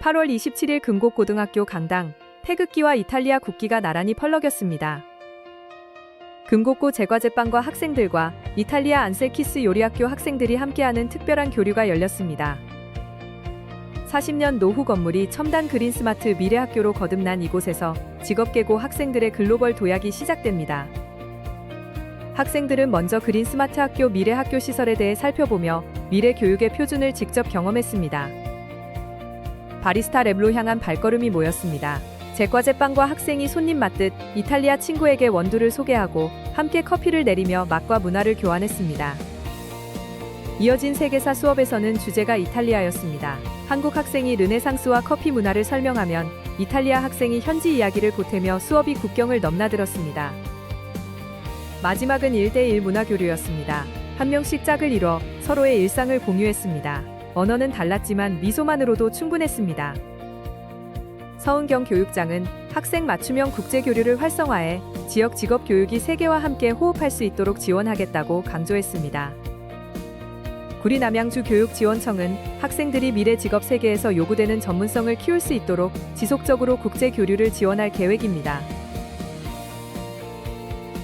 8월 27일 금곡고등학교 강당 태극기와 이탈리아 국기가 나란히 펄럭였습니다. 금곡고 제과제빵과 학생들과 이탈리아 안셀키스 요리학교 학생들이 함께하는 특별한 교류가 열렸습니다. 40년 노후 건물이 첨단 그린 스마트 미래학교로 거듭난 이곳에서 직업계고 학생들의 글로벌 도약이 시작됩니다. 학생들은 먼저 그린 스마트 학교 미래학교 시설에 대해 살펴보며 미래 교육의 표준을 직접 경험했습니다. 바리스타 랩로 향한 발걸음이 모였습니다. 제과제빵과 학생이 손님 맞듯 이탈리아 친구에게 원두를 소개하고 함께 커피를 내리며 맛과 문화를 교환했습니다. 이어진 세계사 수업에서는 주제가 이탈리아였습니다. 한국 학생이 르네상스와 커피 문화를 설명하면 이탈리아 학생이 현지 이야기를 보태며 수업이 국경을 넘나들었습니다. 마지막은 1대1 문화 교류였습니다. 한 명씩 짝을 이뤄 서로의 일상을 공유했습니다. 언어는 달랐지만 미소만으로도 충분했습니다. 서은경 교육장은 학생 맞춤형 국제 교류를 활성화해 지역 직업 교육이 세계와 함께 호흡할 수 있도록 지원하겠다고 강조했습니다. 구리 남양주 교육지원청은 학생들이 미래 직업 세계에서 요구되는 전문성을 키울 수 있도록 지속적으로 국제 교류를 지원할 계획입니다.